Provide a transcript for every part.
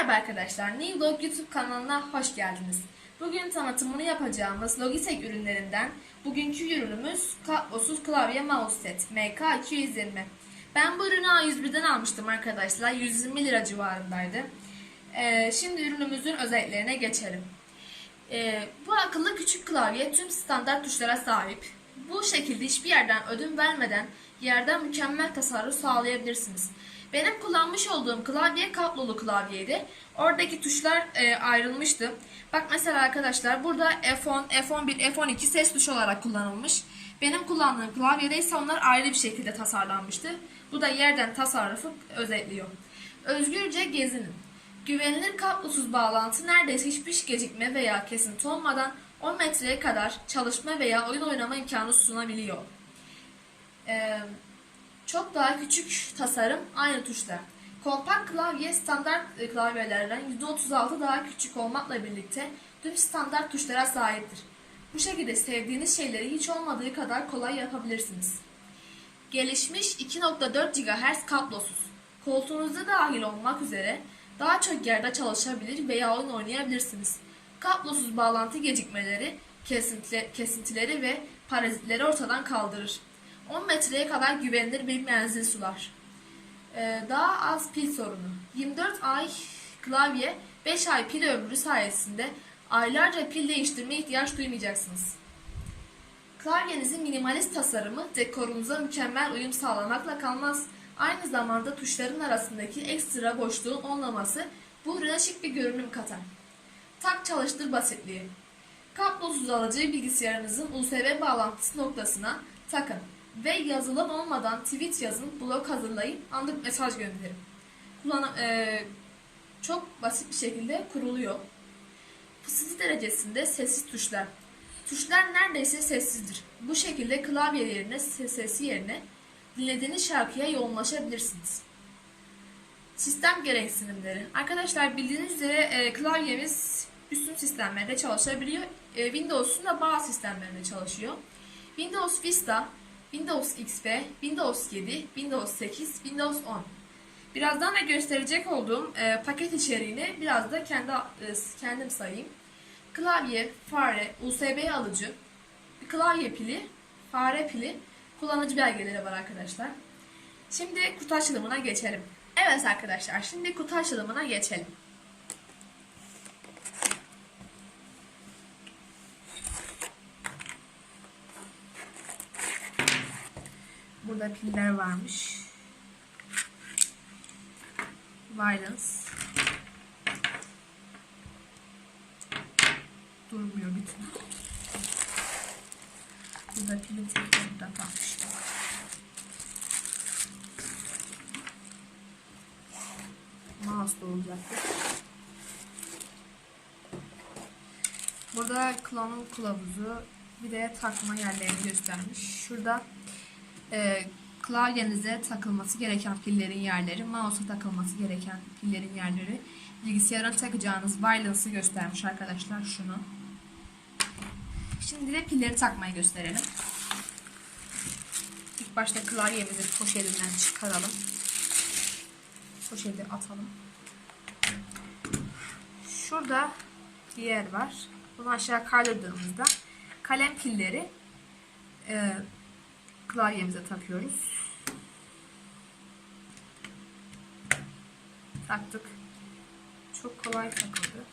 Merhaba arkadaşlar, Newlog YouTube kanalına hoş geldiniz. Bugün tanıtımını yapacağımız Logitech ürünlerinden bugünkü ürünümüz kablosuz klavye mouse set MK220. Ben bu ürünü A101'den almıştım arkadaşlar, 120 lira civarındaydı. Ee, şimdi ürünümüzün özelliklerine geçelim. Ee, bu akıllı küçük klavye tüm standart tuşlara sahip. Bu şekilde hiçbir yerden ödün vermeden yerden mükemmel tasarruf sağlayabilirsiniz. Benim kullanmış olduğum klavye kablolu klavyeydi. Oradaki tuşlar e, ayrılmıştı. Bak mesela arkadaşlar burada F10, F11, F12 ses tuşu olarak kullanılmış. Benim kullandığım klavyede ise onlar ayrı bir şekilde tasarlanmıştı. Bu da yerden tasarrufu özetliyor. Özgürce gezinin. Güvenilir kablosuz bağlantı neredeyse hiçbir gecikme veya kesinti olmadan 10 metreye kadar çalışma veya oyun oynama imkanı sunabiliyor. Ee, çok daha küçük tasarım aynı tuşla. Kompakt klavye standart e, klavyelerden %36 daha küçük olmakla birlikte tüm standart tuşlara sahiptir. Bu şekilde sevdiğiniz şeyleri hiç olmadığı kadar kolay yapabilirsiniz. Gelişmiş 2.4 GHz kablosuz. Koltuğunuzda dahil olmak üzere daha çok yerde çalışabilir veya oyun oynayabilirsiniz. Kablosuz bağlantı gecikmeleri, kesintile- kesintileri ve parazitleri ortadan kaldırır. 10 metreye kadar güvenilir bir menzil sunar. Ee, daha az pil sorunu. 24 ay klavye, 5 ay pil ömrü sayesinde aylarca pil değiştirme ihtiyaç duymayacaksınız. Klavyenizin minimalist tasarımı dekorunuza mükemmel uyum sağlamakla kalmaz. Aynı zamanda tuşların arasındaki ekstra boşluğun olmaması bu ürüne şık bir görünüm katar. Tak çalıştır basitliği. Kablosuz alıcı bilgisayarınızın USB bağlantısı noktasına takın ve yazılım olmadan tweet yazın, blog hazırlayın, anlık mesaj gönderin. Kullan eee, çok basit bir şekilde kuruluyor. Fısıltı derecesinde sessiz tuşlar. Tuşlar neredeyse sessizdir. Bu şekilde klavye yerine, se- sesi yerine dinlediğiniz şarkıya yoğunlaşabilirsiniz. Sistem gereksinimleri. Arkadaşlar bildiğiniz üzere e, klavyemiz üstün sistemlerde çalışabiliyor. E, Windows'un da bazı sistemlerinde çalışıyor. Windows Vista, Windows XP, Windows 7, Windows 8, Windows 10. Birazdan da gösterecek olduğum e, paket içeriğini biraz da kendi e, kendim sayayım. Klavye, fare, USB alıcı, klavye pili, fare pili, kullanıcı belgeleri var arkadaşlar. Şimdi kutu açılımına geçelim. Evet arkadaşlar, şimdi kutu açılımına geçelim. Burada piller varmış. Violence. Durmuyor türlü. Burada pilin tekrar da takmışlar. Mouse da olacaktır. Burada kullanım kılavuzu bir de takma yerlerini göstermiş. Şurada e, klavyenize takılması gereken pillerin yerleri, mouse'a takılması gereken pillerin yerleri, bilgisayara takacağınız wireless'ı göstermiş arkadaşlar şunu. Şimdi de pilleri takmayı gösterelim. İlk başta klavyemizi poşetinden çıkaralım. Poşeti atalım. Şurada bir yer var. Bunu aşağı kaydırdığımızda kalem pilleri e, klavyemize takıyoruz. Taktık. Çok kolay takıldı.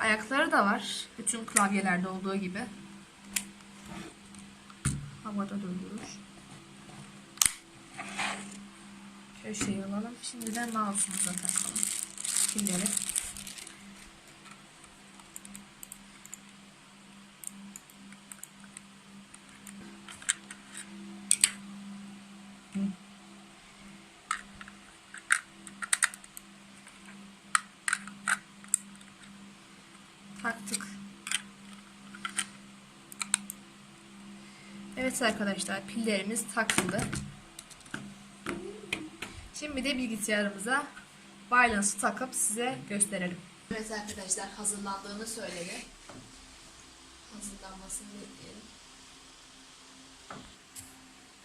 Ayakları da var. Bütün klavyelerde olduğu gibi. Havada. Şöyle şey alalım. Şimdi de mouse'umuza takalım. Pilleri. Taktık. Evet arkadaşlar pillerimiz takıldı. Şimdi de bilgisayarımıza wireless'ı takıp size gösterelim. Evet arkadaşlar hazırlandığını söyledi. Hazırlanmasını bekleyelim.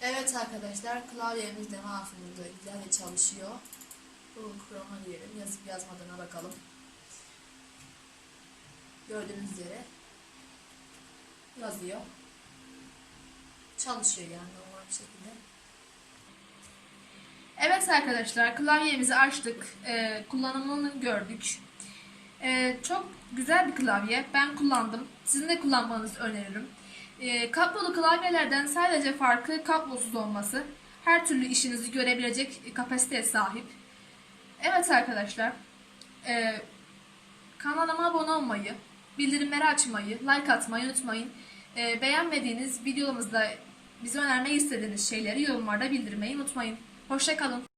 Evet arkadaşlar klavyemiz de mouse'umuzda güzel çalışıyor. Bu Chrome'a diyelim. Yazıp yazmadığına bakalım. Gördüğünüz üzere yazıyor. Çalışıyor yani normal bir şekilde. Evet arkadaşlar klavyemizi açtık. Ee, kullanımını gördük. Ee, çok güzel bir klavye. Ben kullandım. Sizin de kullanmanızı öneririm. Ee, kablolu klavyelerden sadece farkı kablosuz olması. Her türlü işinizi görebilecek kapasiteye sahip. Evet arkadaşlar. ee, kanalıma abone olmayı, bildirimleri açmayı, like atmayı unutmayın. Ee, beğenmediğiniz videolarımızda bize önermeyi istediğiniz şeyleri yorumlarda bildirmeyi unutmayın. Hoşçakalın.